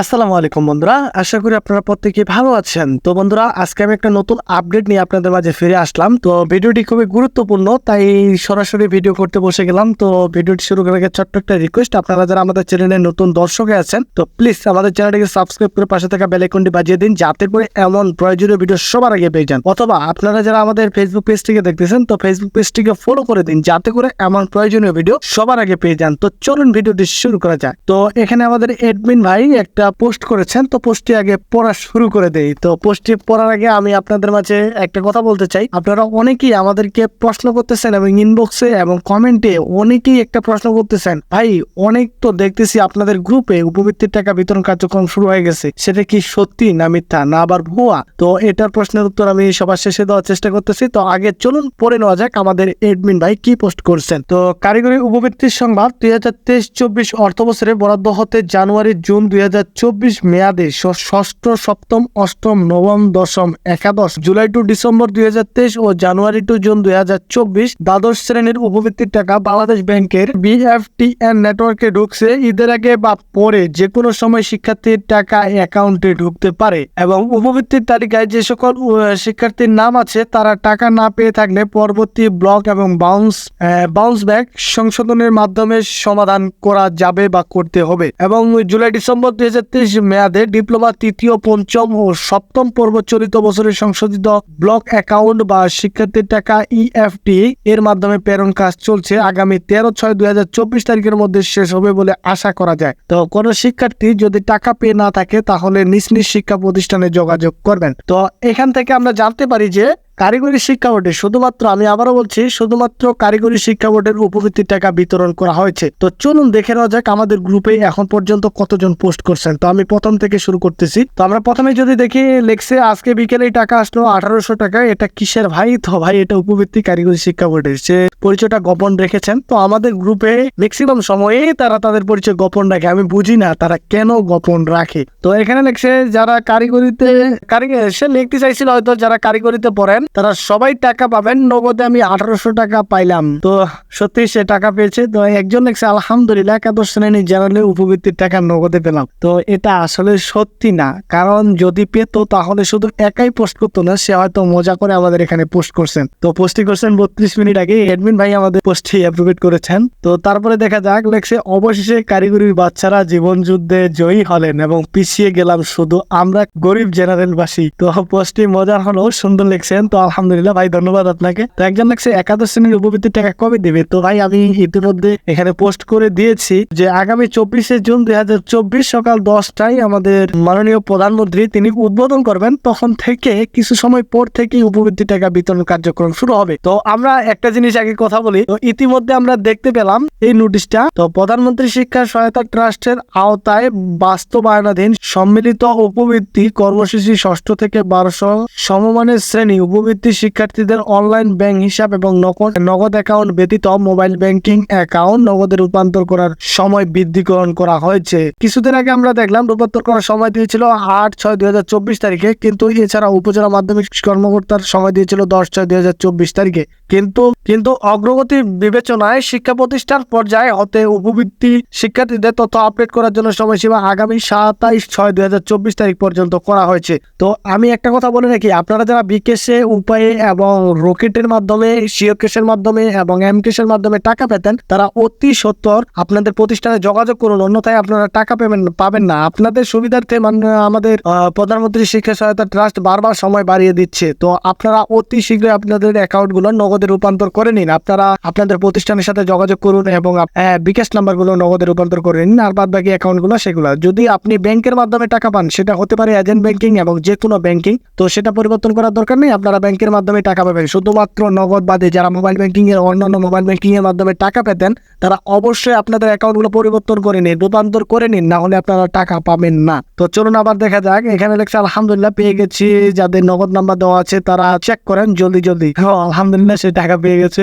আসসালামু আলাইকুম বন্ধুরা, আশা করি আপনারা প্রত্যেকে ভালো আছেন। তো বন্ধুরা, আজকে আমি একটা নতুন আপডেট নিয়ে আপনাদের মাঝে ফিরে আসলাম। তো ভিডিওটি খুবই গুরুত্বপূর্ণ, তাই সরাসরি ভিডিও করতে বসে গেলাম। তো ভিডিওটি শুরু করার আগে ছোট্ট একটা রিকোয়েস্ট আপনারা যারা আমাদের চ্যানেলে নতুন দর্শকে আছেন, তো প্লিজ আমাদের চ্যানেলটিকে সাবস্ক্রাইব করে পাশে থাকা বেল আইকনটি বাজিয়ে দিন, যাতে করে এমন প্রয়োজনীয় ভিডিও সবার আগে পেয়ে যান। অথবা আপনারা যারা আমাদের ফেসবুক পেজটিকে দেখতেছেন, তো ফেসবুক পেজটিকে ফলো করে দিন, যাতে করে এমন প্রয়োজনীয় ভিডিও সবার আগে পেয়ে যান। তো চলুন ভিডিওটি শুরু করা যায় তো এখানে আমাদের এডমিন ভাই একটা পোস্ট করেছেন, তো পোস্টটি আগে পড়া শুরু করে দেই। তো পোস্টটি পড়ার আগে আমি আপনাদের মাঝে একটা কথা বলতে চাই। আপনারা অনেকেই আমাদেরকে প্রশ্ন করতেছেন এবং ইনবক্সে এবং কমেন্টে অনেকেই একটা প্রশ্ন করতেছেন, ভাই, অনেক তো দেখতেছি আপনাদের গ্রুপে উপবৃত্তির টাকা বিতরণ কার্যক্রম শুরু হয়ে গেছে। সেটা কি সত্যি না মিথ্যা? না আবার ভুয়া? তো এটার প্রশ্নের উত্তর আমি সবার শেষে দেওয়ার চেষ্টা করতেছি। তো আগে চলুন পড়ে নেওয়া যাক আমাদের এডমিন ভাই কি পোস্ট করছেন। তো কারিগরি উপবৃত্তির সংবাদ, দুই হাজার তেইশ, চব্বিশ অর্থ বছরে বরাদ্দ হতে জানুয়ারি, জুন দুই হাজার চব্বিশ মেয়াদে ষষ্ঠ, সপ্তম, অষ্টম, নবম, দশম, একাদশ, জুলাই টু ডিসেম্বর দুই হাজার তেইশ ও জানুয়ারি টু জুন দুই হাজার চব্বিশ দ্বাদশ শ্রেণির উপবৃত্তির টাকা বাংলাদেশ ব্যাংকের বিএফটিএন নেটওয়ার্কে ঢুকছে। ঈদের আগে বা পরে যে কোনো সময় শিক্ষার্থীর টাকা অ্যাকাউন্টে ঢুকতে পারে এবং উপবৃত্তির তালিকায় যে সকল শিক্ষার্থীর নাম আছে, তারা টাকা না পেয়ে থাকলে পরবর্তী ব্লক এবং বাউন্স বাউন্স ব্যাক সংশোধনের মাধ্যমে সমাধান করা যাবে বা করতে হবে। এবং জুলাই ডিসেম্বর দুই হাজার তেইশ মেয়াদে ডিপ্লোমা তৃতীয়, পঞ্চম ও সপ্তম পর্ব চলিত বছরের সংশোধিত ব্লক অ্যাকাউন্ট বা শিক্ষার্থীর টাকা ইএফটি এর মাধ্যমে প্রেরণ কাজ চলছে। আগামী তেরো ছয় দুই তারিখের মধ্যে শেষ হবে বলে আশা করা যায়। তো কোনো শিক্ষার্থী যদি টাকা পেয়ে না থাকে, তাহলে নিজ নিজ শিক্ষা প্রতিষ্ঠানে যোগাযোগ করবেন। তো এখান থেকে আমরা জানতে পারি যে কারিগরি শিক্ষা বোর্ডে শুধুমাত্র আমি আবারও বলছি, শুধুমাত্র কারিগরি শিক্ষা বোর্ডের উপবৃত্তির টাকা বিতরণ করা হয়েছে। তো চলুন দেখে নেওয়া যাক আমাদের গ্রুপে এখন পর্যন্ত কতজন পোস্ট করছেন। তো আমি প্রথম থেকে শুরু করতেছি। তো আমরা প্রথমে যদি দেখি, লেখছে, আজকে বিকেলে টাকা আসলো আঠারোশো টাকা, এটা কিসের ভাই? তো ভাই, এটা উপবৃত্তি কারিগরি শিক্ষা বোর্ডের। সে পরিচয়টা গোপন রেখেছেন। তো আমাদের গ্রুপে ম্যাক্সিমাম সময়ে তারা তাদের পরিচয় গোপন রাখে। আমি বুঝি না তারা কেন গোপন রাখে। তো এখানে লেখছে, যারা কারিগরিতে কারিগর সে লিখতে চাইছিল হয়তো যারা কারিগরিতে পড়েন তারা সবাই টাকা পাবেন, নগদে আমি আঠারোশো টাকা পাইলাম। তো সত্যি সে টাকা পেয়েছে। তো একজন লেখছে আলহামদুলিল্লাহ, একাদশ শ্রেণি জেনারেলে উপবৃত্তির টাকা নগদে পেলাম। তো এটা আসলে সত্যি না, কারণ যদি পেত তাহলে শুধু একাই পোস্ট করতো না, সে হয়তো মজা করে আমাদের এখানে পোস্ট করছেন। তো পোস্টটি করছেন বত্রিশ মিনিট আগে। এডমিন ভাই আমাদের পোস্টটি অ্যাপ্রুভেট করেছেন। তো তারপরে দেখা যাক লেখছে অবশেষে কারিগরি বাচ্চারা জীবন যুদ্ধে জয়ী হলেন এবং পিছিয়ে গেলাম শুধু আমরা গরিব জেনারেল বাসী তো পোস্টটি মজার হলো, সুন্দর লিখছেন। তো আলহামদুলিল্লাহ ভাই, ধন্যবাদ আপনাকে। তো একজন লিখছে একাদশ শ্রেণির উপবৃত্তির টাকা কবে দিবে? তো ভাই, আমি ইতিমধ্যে এখানে পোস্ট করে দিয়েছি যে আগামী চব্বিশে জুন দুই চব্বিশ সকাল দশটায় আমাদের মাননীয় প্রধানমন্ত্রী তিনি উদ্বোধন করবেন। তখন থেকে কিছু সময় পর থেকেই উপবৃত্তি টাকা বিতরণ কার্যক্রম শুরু হবে। তো আমরা একটা জিনিস আগে কথা বলি। তো ইতিমধ্যে আমরা দেখতে পেলাম এই নোটিশটা। তো প্রধানমন্ত্রী শিক্ষা সহায়তা ট্রাস্টের আওতায় বাস্তবায়নাধীন সম্মিলিত উপবৃত্তি কর্মসূচি ষষ্ঠ থেকে বারোশো সমমানের শ্রেণি উপবৃত্তি শিক্ষার্থীদের অনলাইন ব্যাংক হিসাব এবং নগদ নগদ অ্যাকাউন্ট ব্যতীত মোবাইল ব্যাংকিং অ্যাকাউন্ট নগদে রূপান্তর করার সময় বৃদ্ধিকরণ করা হয়েছে। কিছুদিন আগে আমরা দেখলাম রূপান্তর করার সময় দিয়েছিল আট ছয় দুই তারিখে, কিন্তু এছাড়া উপজেলা মাধ্যমিক কর্মকর্তার সময় দিয়েছিল দশ ছয় দুই তারিখে। কিন্তু কিন্তু অগ্রগতি বিবেচনায় শিক্ষা প্রতিষ্ঠান পর্যায়ে হতে উপবৃত্তি শিক্ষার্থীদের তথ্য আপডেট করার জন্য সময়সীমা আগামী সাতাইশ ছয় দুই তারিখ পর্যন্ত করা হয়েছে। তো আমি একটা কথা বলে রাখি, আপনারা যারা বিকেশে উপায়ে এবং রকেটের মাধ্যমে সিও কেসের মাধ্যমে এবং এম কেসের মাধ্যমে টাকা পেতেন, তারা অতি সত্তর আপনাদের প্রতিষ্ঠানে যোগাযোগ করুন, অন্যথায় আপনারা টাকা পাবেন পাবেন না। আপনাদের সুবিধার্থে মানে আমাদের প্রধানমন্ত্রী শিক্ষা সহায়তা ট্রাস্ট বারবার সময় বাড়িয়ে দিচ্ছে। তো আপনারা অতি শীঘ্রই আপনাদের অ্যাকাউন্টগুলো নগদে রূপান্তর করে নিন। আপনারা আপনাদের প্রতিষ্ঠানের সাথে যোগাযোগ করুন এবং বিকাশ নাম্বারগুলো নগদে রূপান্তর করে নিন। আর বাদ বাকি অ্যাকাউন্টগুলো সেগুলো। যদি আপনি ব্যাংকের মাধ্যমে টাকা পান, সেটা হতে পারে এজেন্ট ব্যাংকিং এবং যে কোনো ব্যাংকিং তো সেটা পরিবর্তন করার দরকার নেই। আপনারা ব্যাংকের মাধ্যমে টাকা পাবেন। শুধুমাত্র নগদ বাদে যারা মোবাইল ব্যাংকিং এর অন্যান্য মোবাইল ব্যাংকিং এর মাধ্যমে টাকা পেতেন, তারা অবশ্যই আপনাদের অ্যাকাউন্টগুলো পরিবর্তন করে নিন, রূপান্তর করে নিন, না হলে আপনারা টাকা পাবেন না। তো চলুন আবার দেখা যাক, এখানে লেখছে, আলহামদুলিল্লাহ, পেয়ে গেছি। যাদের নগদ নাম্বার দেওয়া আছে, তারা চেক করেন, জলদি জলদি। হ্যাঁ আলহামদুলিল্লাহ সে টাকা পেয়ে গেছে।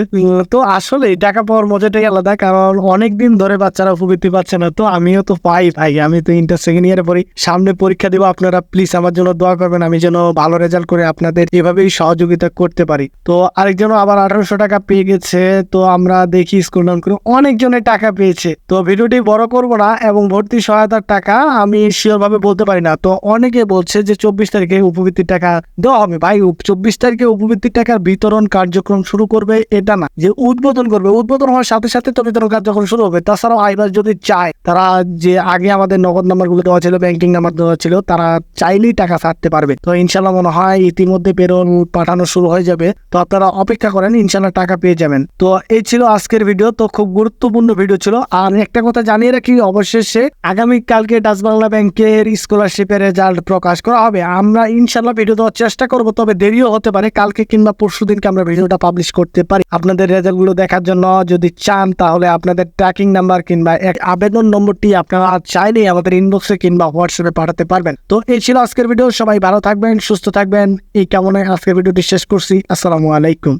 তো আসলে টাকা পাওয়ার মজাটাই আলাদা, কারণ অনেকদিন ধরে বাচ্চারা উপবৃত্তি পাচ্ছে না, তো আমিও তো পাই, ভাই। আমি তো ইন্টার সেকেন্ড ইয়ারে পড়ি। সামনে পরীক্ষা দিব, আপনারা প্লিজ আমার জন্য দোয়া করবেন, আমি যেন ভালো রেজাল্ট করে আপনাদের এভাবেই সব সহযোগিতা করতে পারি। তো আরেকজন আবার আঠারোশো টাকা পেয়ে গেছে। তো আমরা দেখি স্কুল ডাউন করে অনেকজনের টাকা পেয়েছে। তো ভিডিওটি বড় করব না এবং ভর্তি সহায়তার টাকা আমি ভাবে বলতে পারি না। তো অনেকে বলছে যে চব্বিশ তারিখে উপবৃত্তির টাকা দেওয়া হবে। ভাই চব্বিশ তারিখে উপবৃত্তির টাকার বিতরণ কার্যক্রম শুরু করবে এটা না। যে উদ্বোধন করবে, উদ্বোধন হওয়ার সাথে সাথে তো বিতরণ কার্যক্রম শুরু হবে। তাছাড়াও আইবার যদি চায়, তারা যে আগে আমাদের নগদ নাম্বারগুলো দেওয়া ছিল ব্যাংকিং নাম্বার দেওয়া ছিল, তারা চাইলেই টাকা ছাড়তে পারবে। তো ইনশাল্লাহ মনে হয় ইতিমধ্যে পেরোন পাঠানো শুরু হয়ে যাবে, তো আপনারা অপেক্ষা করেন ইনশাল্লাহ টাকা পেয়ে যাবেন। তো এই ছিল আজকের ভিডিও তো খুব গুরুত্বপূর্ণ ভিডিও ছিল। আর একটা কথা জানিয়ে রাখি, অবশেষে আগামী কালকে ডাচ বাংলা ব্যাংকের স্কলারশিপের রেজাল্ট প্রকাশ করা হবে। আমরা ইনশাল্লাহ ভিডিও দেওয়ার চেষ্টা করব, তবে দেরিও হতে পারে, কালকে কিংবা পরশু দিনকে আমরা ভিডিওটা পাবলিশ করতে পারি। আপনাদের রেজাল্টগুলো দেখার জন্য যদি চান, তাহলে আপনাদের ট্র্যাকিং নাম্বার কিংবা এক আবেদন নম্বরটি আপনারা চাইলেই আমাদের ইনবক্সে কিংবা হোয়াটসঅ্যাপে পাঠাতে পারবেন। তো এই ছিল আজকের ভিডিও সবাই ভালো থাকবেন, সুস্থ থাকবেন। এই কামনায় আজকের ভিডিওটি শেষ করছি। আসসালামু আলাইকুম।